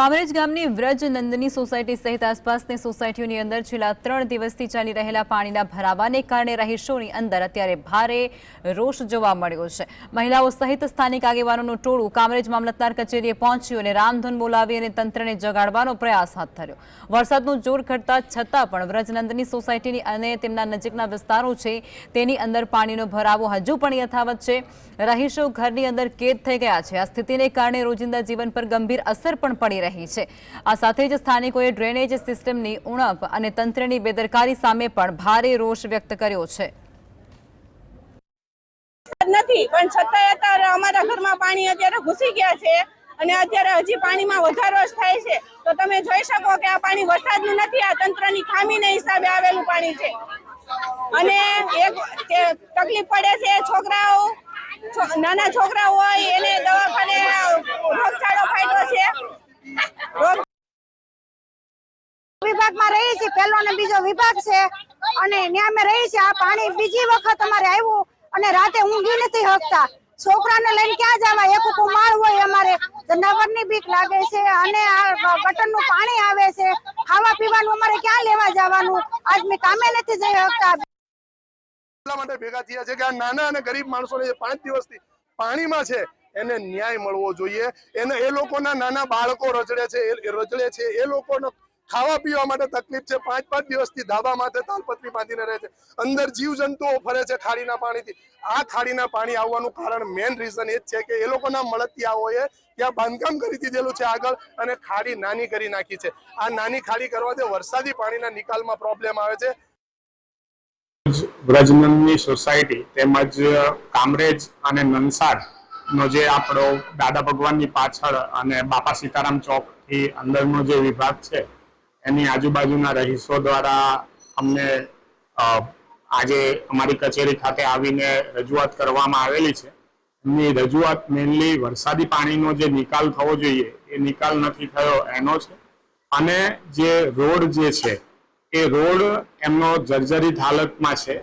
કામરેજ ગામની વ્રજ નંદની સોસાયટી સહિત આસપાસની સોસાયટીઓની અંદર છેલ્લા ત્રણ દિવસથી ચાલી રહેલા પાણીના ભરાવાને કારણે રહીશોની અંદર અત્યારે ભારે રોષ જોવા મળ્યો છે. મહિલાઓ સહિત સ્થાનિક આગેવાનોનું ટોળું કામરેજ મામલતદાર કચેરીએ પહોંચ્યું અને રામધૂન બોલાવી અને તંત્રને જગાડવાનો પ્રયાસ હાથ ધર્યો. વરસાદનું જોર ઘટતા છતાં પણ વ્રજનંદની સોસાયટીની અને તેમના નજીકના વિસ્તારો છે તેની અંદર પાણીનો ભરાવો હજુ પણ યથાવત છે. રહીશો ઘરની અંદર કેદ થઈ ગયા છે. આ સ્થિતિને કારણે રોજિંદા જીવન પર ગંભીર અસર પણ પડી રહી છે. આ સાથે જ સ્થાનિકોએ ડ્રેનેજ સિસ્ટમની ઉણપ અને તંત્રની બેદરકારી સામે પણ ભારે રોષ વ્યક્ત કર્યો છે. નથી, પણ છતાંય અત્યારે અમારા ઘરમાં પાણી અત્યારે ઘૂસી ગયા છે અને અત્યારે હજી પાણીમાં વધારો જ થાય છે. તો તમે જોઈ શકો કે આ પાણી વરસાદનું નથી, આ તંત્રની ખામીને હિસાબે આવેલું પાણી છે. અને એક તકલીફ પડે છે છોકરાઓ નાના છોકરાઓ હોય, એને દવાખાને વિભાગમાં રહી છે, પહેલો અને બીજો વિભાગ છે. અને ત્યાં અમે રહી છે, આ પાણી બીજી વખત અમારે આવ્યું અને રાતે ઊંઘી નથી શકતા છોકરાને લઈને ક્યાં જવા એક ઉકુ માળ હોય અમારે. જનાવરની બીક લાગે છે અને આ ગટરનું પાણી આવે છે. ખાવા પીવાનું અમારે ક્યાં લેવા જવાનું? આજ મેં કામે નથી જઈ શકતા એટલા માટે ભેગા થયા છે કે આ નાના અને ગરીબ માણસોને જે પાંચ દિવસથી પાણીમાં છે, એને ન્યાય મળવો જોઈએ. એને એ લોકોના નાના બાળકો રચડે છે રચડે છે, એ લોકોનો ખાવા પીવા માટે તકલીફ છે. પાંચ પાંચ દિવસથી ધાબા માથે તાલપત્રી બાંધીને રહે છે. અંદર જીવ જંતુઓ ફરે છે ખાડીના પાણીથી. આ ખાડીના પાણી આવવાનું કારણ મેઇન રીઝન એ જ છે કે એ લોકોના મળતિયાઓએ ત્યાં બાંધકામ કરી દીધેલું છે આગળ અને ખાડી નાની કરી નાખી છે. આ નાની ખાડી કરવાથી વરસાદી પાણીના નિકાલમાં પ્રોબ્લેમ આવે છે. વ્રજનંદની સોસાયટી તેમજ કામરેજ અને નંસાડ નો જે આપણો દાદા ભગવાનની પાછળ અને બાપા સીતારામ ચોકથી અંદરનો જે વિભાગ છે એની આજુબાજુના રહીશો દ્વારા અમને આજે અમારી કચેરી ખાતે આવીને રજૂઆત કરવામાં આવેલી છે. એમની રજૂઆત મેઇનલી વરસાદી પાણીનો જે નિકાલ થવો જોઈએ, એ નિકાલ નથી થયો, એનો છે. અને જે રોડ જે છે, એ રોડ એમનો જર્જરિત હાલતમાં છે.